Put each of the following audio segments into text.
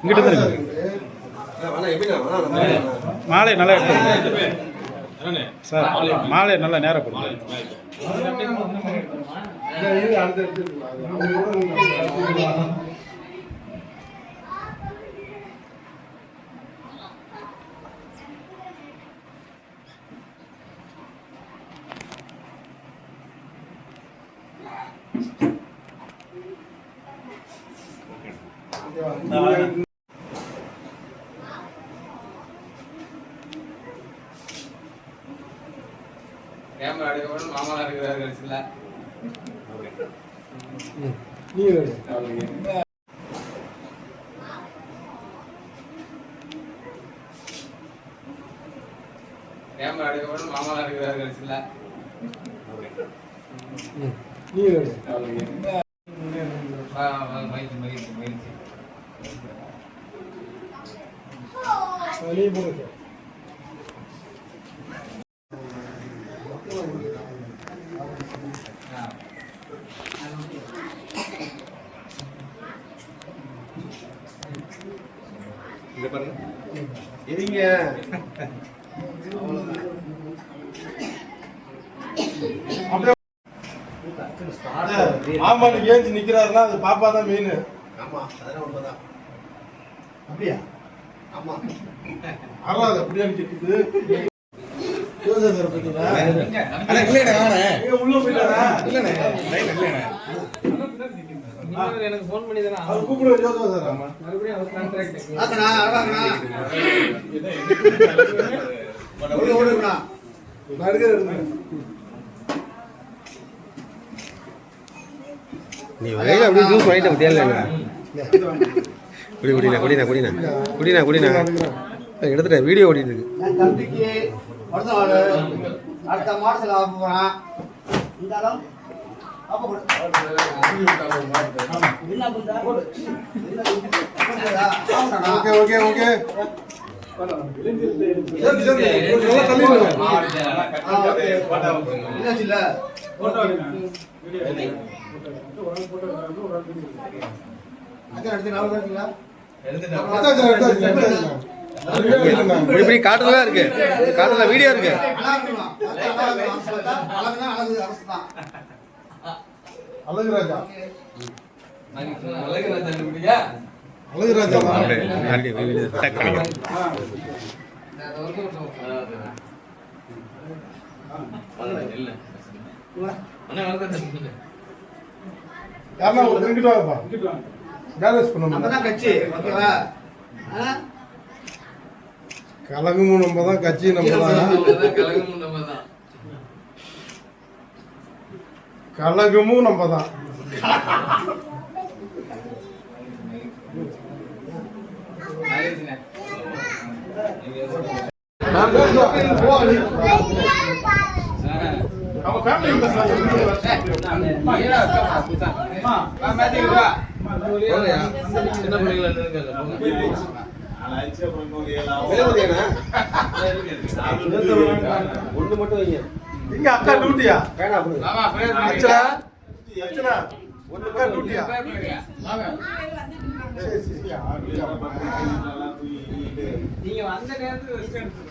இங்கிட்ட தான் இருக்கு மாலை நல்லா எடுத்து சார் மாலை நல்லா நேரம் கொடுங்க. கேமரா எடுக்கணும் மாமா இருக்கிறாரு கடைசியில் கேமரா எடுக்கணும் மாமா இருக்கிறாரு கடைசியில் இருங்க ஆமான்னு ஏஞ்சி நிக்கிறாருன்னா அது பாப்பா தான் மெயின் ஆமா அதெல்லாம் உண்மைதான். அப்படியா? ஆமா? எங்க உள்ள போயிட்டாரா? எனக்கு ஃபோன் பண்ணி தானே அவர் கூப்பிடுவார் யோசேசர். மறுபடியும் அவர் கான்ட்ராக்ட் ஆக்கண்ணா ஆடாங்கண்ணா ஓடு ஓடுங்கண்ணா. நடுகர். நீ வரையில அப்படியே ஜூஸ் வாங்கிட்டு பத்தியா குடி குடிண்ணா குடிண்ணா குடிண்ணா. குடிண்ணா குடிண்ணா. எடுத்துட்டேன் வீடியோ ஓடிட்டு இருக்கு. அடுத்த மாதத்தில் ஆக போகிறான். Okay okay okay. நாலு பேருங்களா? இப்படி காட்டுறதா இருக்கு. காட்டுறதா வீடியோ இருக்கு. அழகுராஜா அழகுராஜா யாருன்னா ஒரு இங்கிட்டு வாங்கப்பா. பேலன்ஸ் பண்ணணும் நம்மதான் கட்சி ஓகேவா ஆ? கலகமும் நம்ம தான் கட்சி நம்ம தான் கலகமும் நம்ம தான் கலகமும் நம்ம தான் மகிழ்ச்சிண்ணே அவங்க ஃபேமிலி சின்ன பிள்ளைங்கள மட்டும் வைங்க இங்க அக்கா அக்கா டியூட்டியா நீங்க வந்த ரெஸ்ட் எடுத்து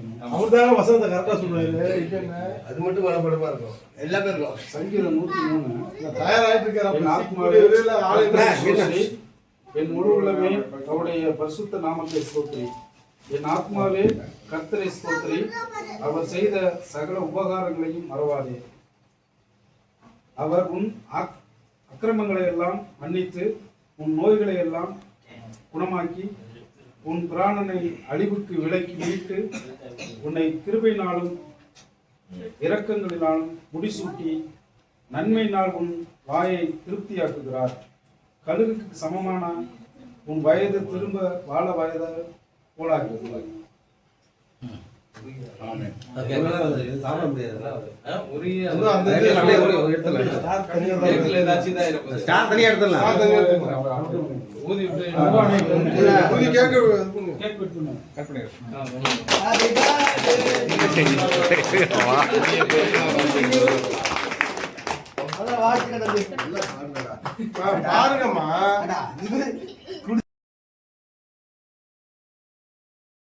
அவர் தாங்க வசந்த கரெக்டா சொல்றாரு. அது மட்டும் மனப்படமா இருக்கும். எல்லா பேருக்கும் சங்கீதம் நூத்தி மூணு. ஆளு ஸ்தோத்திரி. என் முழு உள்ளமே அவருடைய பரிசுத்த நாமத்தை ஸ்தோத்திரி. என் ஆத்மாவே கர்த்தரை ஸ்தோத்திரி. அவர் செய்த சகல உபகாரங்களையும் மறவாதே. அவர் உன் அக்கிரமங்களை எல்லாம் மன்னித்து உன் நோய்களை எல்லாம் குணமாக்கி உன் பிராணனை அழிவுக்கு விலக்கி மீட்டு உன்னை கிருபையினாலும் இரக்கங்களினாலும் முடிசூட்டி நன்மையினால் உன் வாயை திருப்தியாக்குகிறார். கழுகுக்கு சமமான உன் வயது திரும்ப வாழ வயதாக போலாகிறது. பாருங்கம்மா. அடா, இது